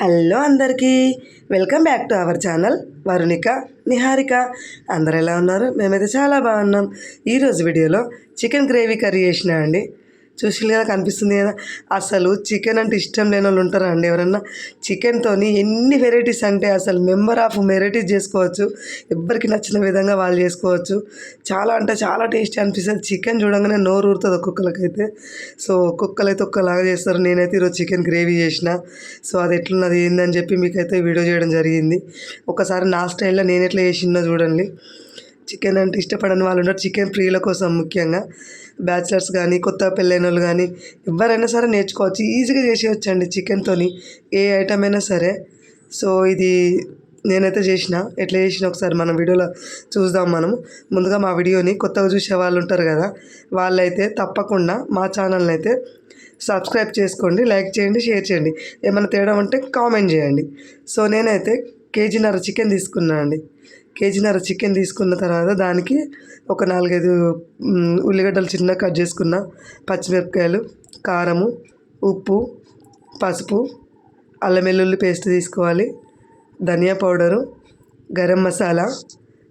Hello అందరికీ. Welcome back to our channel Varunika Niharika. అందరు ఎలా ఉన్నారు? మేమైతే చాలా బాగున్నాం. ఈరోజు వీడియోలో చికెన్ గ్రేవీ కర్రీ చేసిన అండి. చూసి కదా కనిపిస్తుంది కదా. అసలు చికెన్ అంటే ఇష్టం లేని వాళ్ళు ఉంటారా అండి ఎవరన్నా చికెన్తోని ఎన్ని వెరైటీస్ అంటే అసలు మెంబర్ ఆఫ్ వెరైటీస్ చేసుకోవచ్చు. ఎవ్వరికి నచ్చిన విధంగా వాళ్ళు చేసుకోవచ్చు. చాలా అంటే చాలా టేస్టీ అనిపిస్తుంది. చికెన్ చూడంగానే నోరు ఊరుతుంది ఒక్కొక్కరికైతే సో ఒక్కొక్కరైతే ఒక్కలాగా చేస్తారు. నేనైతే ఈరోజు చికెన్ గ్రేవీ చేసిన. సో అది ఎట్లున్నది ఏందని చెప్పి మీకైతే వీడియో చేయడం జరిగింది. ఒకసారి నా స్టైల్లో నేను ఎట్లా చేసిందో చూడండి. చికెన్ అంటే ఇష్టపడని వాళ్ళు ఉన్నారు. చికెన్ ప్రియుల కోసం ముఖ్యంగా. బ్యాచిలర్స్ కానీ కొత్త పెళ్ళైన వాళ్ళు కానీ ఎవరైనా సరే నేర్చుకోవచ్చు. ఈజీగా చేసేయచ్చు అండి చికెన్తోని ఏ ఐటమ్ అయినా సరే. సో ఇది నేనైతే చేసిన. ఎట్లా చేసిన ఒకసారి మనం వీడియోలో చూద్దాం మనం ముందుగా మా వీడియోని కొత్తగా చూసే వాళ్ళు ఉంటారు కదా వాళ్ళైతే తప్పకుండా మా ఛానల్ని అయితే సబ్స్క్రైబ్ చేసుకోండి లైక్ చేయండి షేర్ చేయండి. ఏమైనా తేడా ఉంటే కామెంట్ చేయండి. సో నేనైతే కేజీన్నర చికెన్ తీసుకున్నాను అండి కేజీన్నర చికెన్ తీసుకున్న తర్వాత దానికి ఒక నాలుగైదు ఉల్లిగడ్డలు చిన్న కట్ చేసుకున్న పచ్చిమిరపకాయలు కారము ఉప్పు పసుపు అల్లం వెల్లుల్లి పేస్ట్ తీసుకోవాలి ధనియా పౌడరు గరం మసాలా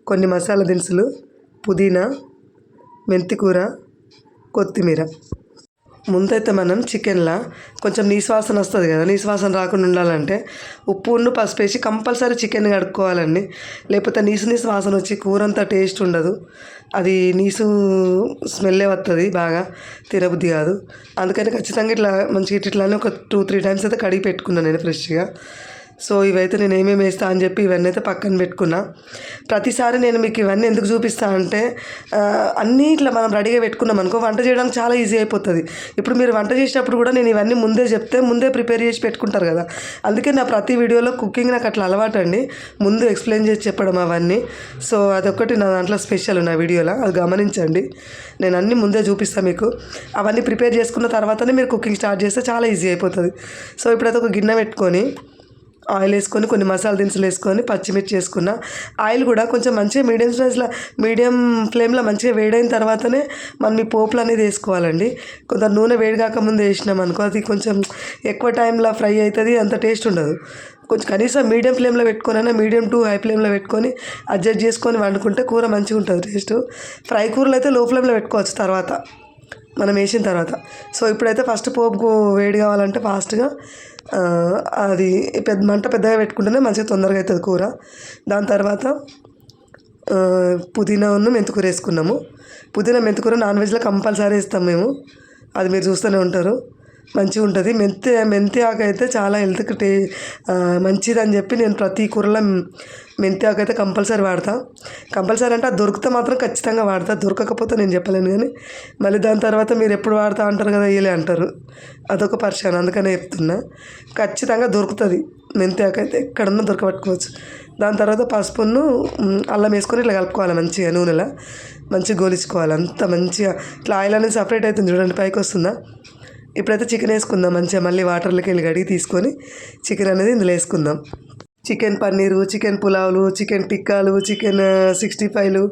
కొన్ని మసాలా దినుసులు పుదీనా మెంతికూర కొత్తిమీర. ముందైతే మనం చికెన్లో కొంచెం నీశ్వాసన వస్తుంది కదా నీశ్వాసన రాకుండా ఉండాలంటే ఉప్పును పసుపు వేసి కంపల్సరీ చికెన్ కడుక్కోవాలండి. లేకపోతే నీసు నీసు వాసన వచ్చి కూర అంతా టేస్ట్ ఉండదు. అది నీసు స్మెల్లే వస్తుంది బాగా తినబుద్ధి కాదు. అందుకని ఖచ్చితంగా ఇట్లా మంచిగా ఇట్లానే ఒక టూ త్రీ టైమ్స్ అయితే కడిగి పెట్టుకున్నాను నేను ఫ్రెష్గా. సో ఇవైతే నేను ఏమేమి వేస్తా అని చెప్పి ఇవన్నీ అయితే పక్కన పెట్టుకున్నా. ప్రతిసారి నేను మీకు ఇవన్నీ ఎందుకు చూపిస్తా అంటే అన్నీ ఇట్లా మనం రెడీగా పెట్టుకున్నాం అనుకో వంట చేయడానికి చాలా ఈజీ అయిపోతుంది. ఇప్పుడు మీరు వంట చేసేటప్పుడు కూడా నేను ఇవన్నీ ముందే చెప్తే ముందే ప్రిపేర్ చేసి పెట్టుకుంటారు కదా. అందుకే నా ప్రతి వీడియోలో కుకింగ్ నాకు అట్లా అలవాటు అండి ముందు ఎక్స్ప్లెయిన్ చేసి చెప్పడం అవన్నీ. సో అదొకటి నా దాంట్లో స్పెషల్ నా వీడియోలో అది గమనించండి. నేను అన్నీ ముందే చూపిస్తాను మీకు. అవన్నీ ప్రిపేర్ చేసుకున్న తర్వాతనే మీరు కుకింగ్ స్టార్ట్ చేస్తే చాలా ఈజీ అయిపోతుంది. సో ఇప్పుడైతే ఒక గిన్నె పెట్టుకొని ఆయిల్ వేసుకొని కొన్ని మసాలా దినుసులు వేసుకొని పచ్చిమిర్చి వేసుకున్న. ఆయిల్ కూడా కొంచెం మంచిగా మీడియం సైజ్లో మీడియం ఫ్లేమ్లో మంచిగా వేడైన తర్వాతనే మనం ఈ పోపులు అనేది వేసుకోవాలండి. కొంత నూనె వేడి కాకముందు వేసినాం అనుకో అది కొంచెం ఎక్కువ టైంలో ఫ్రై అవుతుంది అంత టేస్ట్ ఉండదు. కొంచెం కనీసం మీడియం ఫ్లేమ్లో పెట్టుకొని మీడియం టు హై ఫ్లేమ్లో పెట్టుకొని అడ్జస్ట్ చేసుకొని వండుకుంటే కూర మంచిగా ఉంటుంది టేస్ట్. ఫ్రై కూరలు అయితే లో ఫ్లేమ్లో పెట్టుకోవచ్చు తర్వాత. మనం వేసిన తర్వాత. సో ఇప్పుడైతే ఫస్ట్ పోపు వేడి కావాలంటే ఫాస్ట్గా అది పెద్ద మంట పెద్దగా పెట్టుకుంటేనే మంచిగా తొందరగా అవుతుంది కూర. దాని తర్వాత పుదీనా ఉన్న మెంతికూర వేసుకున్నాము. పుదీనా మెంతికూర నాన్ వెజ్లో కంపల్సరీ వేస్తాం మేము. అది మీరు చూస్తూనే ఉంటారు. మంచిగా ఉంటుంది. మెంతి మెంతి ఆకు అయితే చాలా హెల్త్కి టే మంచిదని చెప్పి నేను ప్రతి కూరలో మెంతి ఆకు అయితే కంపల్సరీ వాడతా. కంపల్సరీ అంటే దొరికితే మాత్రం ఖచ్చితంగా వాడతా. దొరకకపోతే నేను చెప్పలేను కానీ మళ్ళీ దాని తర్వాత మీరు ఎప్పుడు వాడతా అంటారు కదా ఇలే అంటారు. అదొక పరిశాన్ అందుకనే చెప్తున్నా. ఖచ్చితంగా దొరుకుతుంది. మెంతాకైతే ఎక్కడన్నా దొరకబట్టుకోవచ్చు. దాని తర్వాత పసుపును అల్లం వేసుకొని ఇట్లా కలుపుకోవాలి మంచిగా నూనెలా. మంచిగా గోలించుకోవాలి. అంత మంచిగా. ఇట్లా ఆయిల్ అనేది సపరేట్ అవుతుంది చూడండి పైకి వస్తుందా. ఇప్పుడైతే చికెన్ వేసుకుందాం మంచిగా. మళ్ళీ వాటర్లోకి వెళ్ళి కడిగి తీసుకొని చికెన్ అనేది ఇందులో వేసుకుందాం. చికెన్ పన్నీరు చికెన్ పులావులు చికెన్ టిక్కాలు చికెన్ సిక్స్టీ ఫైవ్లు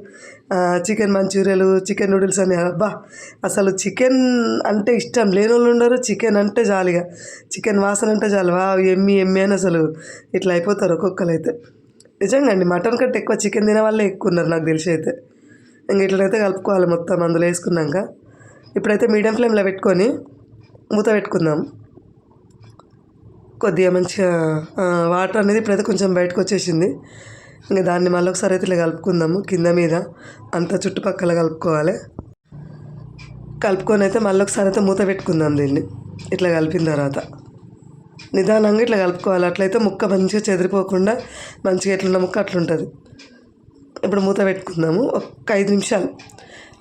చికెన్ మంచూరియాలు చికెన్ నూడిల్స్ అని. అబ్బా అసలు చికెన్ అంటే ఇష్టం. లేని వాళ్ళు ఉండరు చికెన్ అంటే జాలిగా. చికెన్ వాసన అంటే చాలు వా ఎమ్మి ఎమ్మి అని అసలు ఇట్లా అయిపోతారు ఒక్కొక్కరు అయితే నిజంగా అండి మటన్ కంటే ఎక్కువ చికెన్ తినే వాళ్ళే ఎక్కువ ఉన్నారు నాకు తెలిసి అయితే. ఇంక ఇట్లయితే కలుపుకోవాలి మొత్తం అందులో వేసుకున్నాక. ఇప్పుడైతే మీడియం ఫ్లేమ్లో పెట్టుకొని మూత పెట్టుకుందాం. కొద్దిగా మంచిగా వాటర్ అనేది ఇప్పుడైతే కొంచెం బయటకు వచ్చేసింది. ఇంకా దాన్ని మళ్ళీ ఒకసారి అయితే ఇలా కలుపుకుందాము. కింద మీద అంతా చుట్టుపక్కల కలుపుకోవాలి. కలుపుకొని అయితే మళ్ళీ ఒకసారి అయితే మూత పెట్టుకుందాం దీన్ని. ఇట్లా కలిపిన తర్వాత. నిదానంగా ఇట్లా కలుపుకోవాలి. అట్లయితే ముక్క మంచిగా చెదిరిపోకుండా మంచిగా ఎట్లున్న ముక్క అట్లుంటుంది. ఇప్పుడు మూత పెట్టుకుందాము. ఒక ఐదు నిమిషాలు.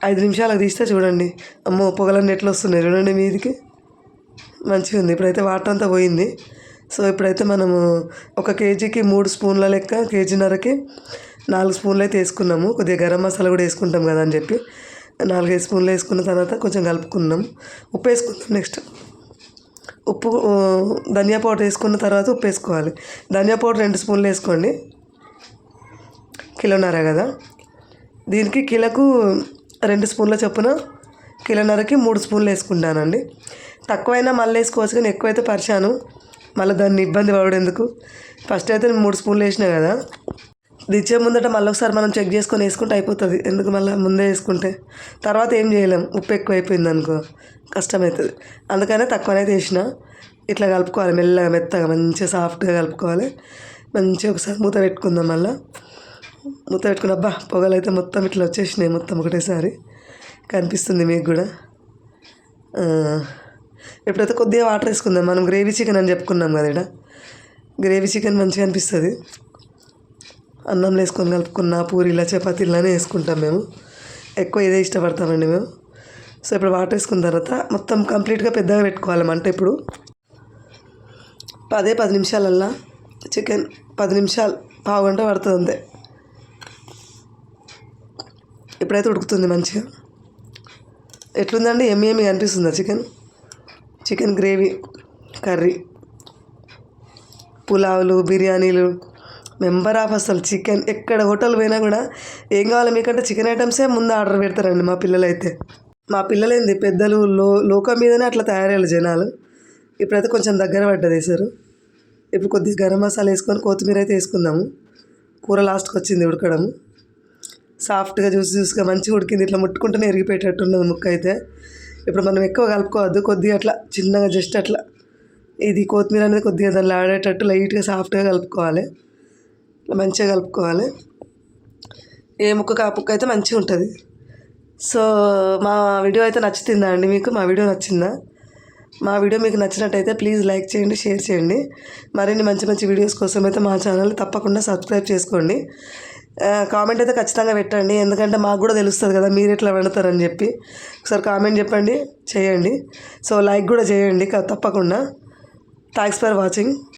ఐదు నిమిషాలకు తీస్తే చూడండి. అమ్మో పొగలన్నీ ఎట్లా వస్తున్నాయి? చూడండి మీదికి. మంచిగా ఉంది ఇప్పుడైతే వాటర్ అంతా పోయింది. సో ఇప్పుడైతే మనము ఒక కేజీకి మూడు స్పూన్ల లెక్క కేజీన్నరకి నాలుగు స్పూన్లు అయితే వేసుకున్నాము. కొద్దిగా గరం మసాలా కూడా వేసుకుంటాం కదా అని చెప్పి. నాలుగైదు స్పూన్లు వేసుకున్న తర్వాత కొంచెం కలుపుకున్నాం. ఉప్పు వేసుకుందాం నెక్స్ట్. ఉప్పు ధనియా పౌడర్ వేసుకున్న తర్వాత ఉప్పు వేసుకోవాలి. ధనియా పౌడర్ రెండు స్పూన్లు వేసుకోండి. కిలోన్నర కదా. దీనికి కిలోకు రెండు స్పూన్ల చొప్పున కిలోన్నరకి మూడు స్పూన్లు వేసుకుంటానండి. తక్కువైనా మళ్ళీ వేసుకోవచ్చు కానీ ఎక్కువైతే పరిచాను మళ్ళీ దాన్ని ఇబ్బంది పడేందుకు. ఫస్ట్ అయితే నేను మూడు స్పూన్లు వేసినా కదా. దిచ్చే ముందట మళ్ళీ ఒకసారి మనం చెక్ చేసుకొని వేసుకుంటే అయిపోతుంది. ఎందుకు మళ్ళీ ముందే వేసుకుంటే? తర్వాత ఏం చేయలేం. ఉప్పు ఎక్కువ అయిపోయింది అనుకో. కష్టమవుతుంది అందుకనే తక్కువనే వేసిన. ఇట్లా కలుపుకోవాలి. మెల్లగా మెత్తగా మంచిగా సాఫ్ట్గా కలుపుకోవాలి. మంచిగా ఒకసారి మూత పెట్టుకుందాం మళ్ళీ. మూత పెట్టుకున్న అబ్బా పొగలు అయితే మొత్తం ఇట్లా వచ్చేసినాయి. మొత్తం ఒకటేసారి. కనిపిస్తుంది మీకు కూడా. ఆ, ఎప్పుడైతే కొద్దిగా వాటర్ వేసుకుందాం మనం గ్రేవీ చికెన్ అని చెప్పుకున్నాం కదా ఇక్కడ గ్రేవీ చికెన్ మంచిగా అనిపిస్తుంది. అన్నంలో వేసుకొని కలుపుకున్న పూరీలా చపాతీలానే వేసుకుంటాం మేము. ఎక్కువ ఇదే ఇష్టపడతామండి మేము. సో ఇప్పుడు వాటర్ వేసుకున్న తర్వాత మొత్తం కంప్లీట్గా పెద్దగా పెట్టుకోవాలి మంట ఇప్పుడు. పదే పది నిమిషాలల్లా చికెన్ పది నిమిషాలు పావు గంట పడుతుంది అంతే. ఇప్పుడైతే ఉడుకుతుంది మంచిగా. ఎట్లుందండి? ఎమ్మి ఎమ్మి అనిపిస్తుందా చికెన్? Chicken gravy curry. పులావులు బిర్యానీలు. మెంబర్ ఆఫ్ అసలు చికెన్ ఎక్కడ హోటల్ పోయినా కూడా ఏం కావాలి మీకంటే చికెన్ ఐటమ్సే ముందు ఆర్డర్ పెడతారండి మా పిల్లలు అయితే మా పిల్లలేంది పెద్దలు లో లోకం మీదనే అట్లా తయారయ్యారు జనాలు. ఇప్పుడైతే కొంచెం దగ్గర పడ్డది వేసారు ఇప్పుడు కొద్దిగా గరం మసాలా వేసుకొని కొత్తిమీర అయితే వేసుకుందాము. కూర లాస్ట్కి వచ్చింది ఉడకడము. సాఫ్ట్గా చూసి చూసుగా మంచిగా ఉడికింది ఇట్లా ముట్టుకుంటేనే ఎరిగిపోయేటట్టు ఉన్నది ముక్క అయితే. ఇప్పుడు మనం ఎక్కువ కలుపుకోవద్దు కొద్దిగా అట్లా చిన్నగా జస్ట్ అట్లా. ఇది కొత్తిమీర అనేది కొద్దిగా దానిలో ఆడేటట్టు లైట్గా సాఫ్ట్గా కలుపుకోవాలి. మంచిగా కలుపుకోవాలి. ఏ ముక్క కా ముక్క అయితే మంచిగా ఉంటుంది. సో మా వీడియో అయితే నచ్చుతుందా అండి మీకు? మా వీడియో నచ్చిందా? మా వీడియో మీకు నచ్చినట్టయితే ప్లీజ్ లైక్ చేయండి షేర్ చేయండి. మరిన్ని మంచి మంచి వీడియోస్ కోసం అయితే మా ఛానల్ తప్పకుండా సబ్స్క్రైబ్ చేసుకోండి. కామెంట్ అయితే ఖచ్చితంగా పెట్టండి. ఎందుకంటే మాకు కూడా తెలుస్తుంది కదా మీరు ఎట్లా వండుతారని చెప్పి. ఒకసారి కామెంట్ చెప్పండి చేయండి. సో లైక్ కూడా చేయండి తప్పకుండా. Thanks for watching